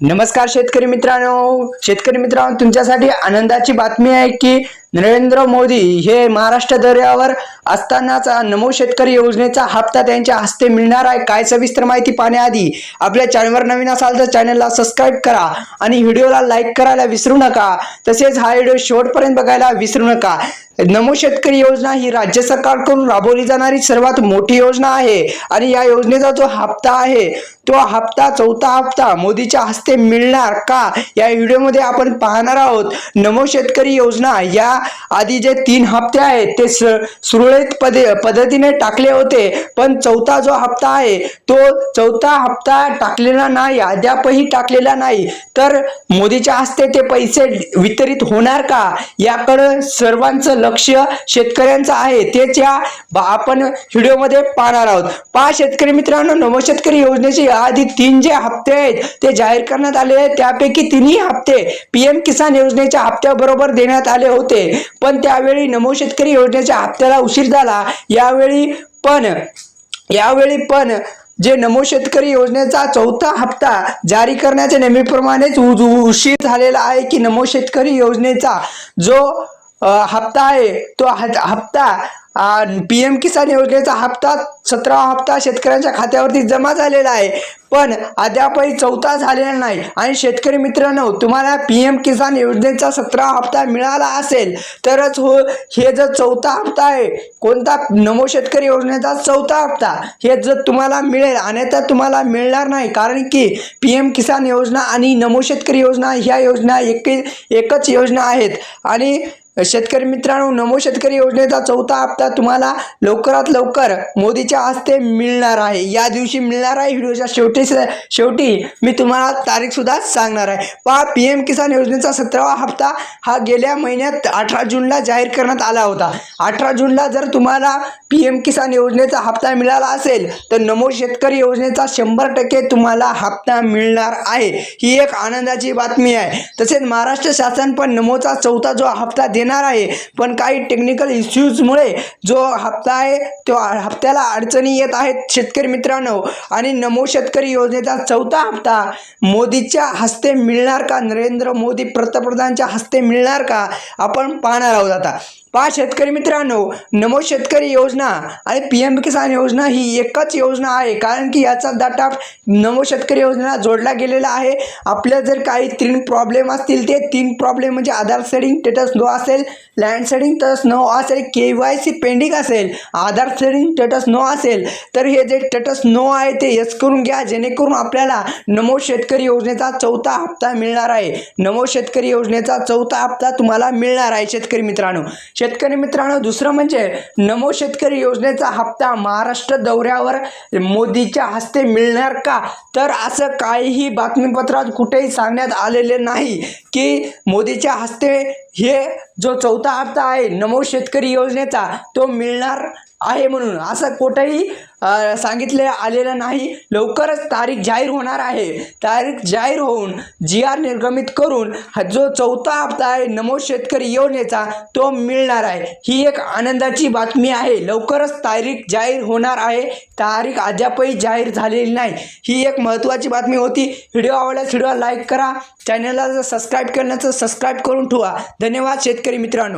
नमस्कार शेतकरी मित्रांनो. शेतकरी मित्रांनो तुमच्यासाठी आनंदाची बातमी आहे की नरेंद्र मोदी हे महाराष्ट्र दौऱ्यावर असतानाचा नमो शेतकरी योजनेचा हप्ता त्यांच्या हस्ते मिळणार आहे. काय सविस्तर माहिती पाहण्याआधी आपल्या चॅनलवर नवीन असाल तर चॅनलला सबस्क्राईब करा आणि व्हिडिओला लाईक करायला विसरू नका. तसेच हा व्हिडिओ शेवटपर्यंत बघायला विसरू नका. नमो शेतकरी योजना ही राज्य सरकारकडून राबवली जाणारी सर्वात मोठी योजना आहे आणि या योजनेचा जो हप्ता आहे तो हप्ता चौथा हप्ता मोदीच्या हस्ते मिळणार का या व्हिडिओमध्ये आपण पाहणार आहोत. नमो शेतकरी योजना या आधी जे तीन हप्ते आहेत ते सुरळीत पद्धतीने टाकले होते पण चौथा जो हप्ता आहे तो चौथा हप्ता टाकलेला नाही अद्यापही टाकलेला नाही. तर मोदीच्या हस्ते ते पैसे वितरित होणार का? याकडं सर्वांचं लक्ष शेतकऱ्यांचं आहे. तेच या आपण व्हिडिओमध्ये पाहणार आहोत. पहा शेतकरी मित्रांनो नव शेतकरी योजनेचे आधी तीन जे हप्ते आहेत ते जाहीर करण्यात आले आहेत. त्यापैकी तिन्ही हप्ते पीएम किसान योजनेच्या हप्त्याबरोबर देण्यात आले होते. पण त्यावेळी नमो शेतकरी योजनेच्या हप्त्याला उशीर झाला. यावेळी पण यावेळी पण जे नमो शेतकरी योजनेचा चौथा हप्ता जारी करण्याच्या नेहमीप्रमाणेच उ- उशीर झालेला आहे की नमो शेतकरी योजनेचा जो हप्ता आहे तो हप्ता पी एम किसान योजनेचा हप्ता सतरा हप्ता शेतकऱ्यांच्या खात्यावरती जमा झालेला आहे. पण अद्यापही चौथा झालेला नाही. आणि शेतकरी मित्रांनो तुम्हाला पी एम किसान योजनेचा सतरा हप्ता मिळाला असेल तरच हो हे जर चौथा हप्ता आहे कोणता नमो शेतकरी योजनेचा चौथा हप्ता हे जर तुम्हाला मिळेल अन्यथा तुम्हाला मिळणार नाही. कारण की पी एम किसान योजना आणि नमो शेतकरी योजना ह्या योजना एक एकच योजना आहेत. आणि शेतकरी मित्रांनो नमो शेतकरी योजनेचा चौथा हप्ता तुम्हाला लवकरात लवकर मोदीच्या हस्ते मिळणार आहे. या दिवशी मिळणार आहे. व्हिडिओच्या शेवटी शेवटी मी तुम्हाला तारीख सुद्धा सांगणार आहे. पहा पी एम किसान योजनेचा सतरावा हप्ता हा गेल्या महिन्यात अठरा जूनला जाहीर करण्यात आला होता. अठरा जूनला जर तुम्हाला पी एम किसान योजनेचा हप्ता मिळाला असेल तर नमो शेतकरी योजनेचा शंभर टक्के तुम्हाला हप्ता मिळणार आहे. ही एक आनंदाची बातमी आहे. तसेच महाराष्ट्र शासन पण नमोचा चौथा जो हप्ता देणार आहे पण काही टेक्निकल इश्यूजमुळे जो हप्ता आहे तो हप्त्याला अडचणी येत आहेत शेतकरी मित्रांनो. आणि नमो शेतकरी योजनेचा चौथा हप्ता मोदीच्या हस्ते मिळणार का? नरेंद्र मोदी पंतप्रधानच्या हस्ते मिळणार का? आपण पाहणार आहोत आता. पहा शेतकरी मित्रांनो नमो शेतकरी योजना आणि पी एम किसान योजना ही एकच योजना आहे. कारण की याचा डाटा नमो शेतकरी योजनेला जोडला गेलेला आहे. आपल्या जर काही तीन प्रॉब्लेम असतील ते तीन प्रॉब्लेम म्हणजे आधार सेडिंग स्टेटस नो असेल लँड सेडिंग स्टेटस नो असेल के वाय सी पेंडिंग असेल आधार सेडिंग स्टेटस नो असेल तर हे जे स्टेटस नो आहे ते यस करून घ्या. जेणेकरून आपल्याला नमो शेतकरी योजनेचा चौथा हप्ता मिळणार आहे. नमो शेतकरी योजनेचा चौथा हप्ता तुम्हाला मिळणार आहे शेतकरी मित्रांनो. शेतकरी मित्रांनो दुसरं म्हणजे नमो शेतकरी योजनेचा हप्ता महाराष्ट्र दौऱ्यावर मोदीच्या हस्ते मिळणार का? तर असं काहीही बातमीपत्रात कुठेही सांगण्यात आलेले नाही की मोदीच्या हस्ते हे जो चौथा हप्ता आहे नमो शेतकरी योजनेचा तो मिळणार आहे म्हणून. असं कुठंही सांगितले आलेलं नाही. लवकरच तारीख जाहीर होणार आहे. तारीख जाहीर होऊन जी आर निर्गमित करून हा जो चौथा हप्ता आहे नमो शेतकरी योजनेचा तो मिळणार आहे. ही एक आनंदाची बातमी आहे. लवकरच तारीख जाहीर होणार आहे. तारीख अद्यापही जाहीर झालेली नाही. ही एक महत्त्वाची बातमी होती. व्हिडिओ आवडल्यास व्हिडिओ लाईक करा. चॅनलला जर सबस्क्राईब करण्याचं सबस्क्राईब करून ठेवा. धन्यवाद शेतकरी मित्रांनो.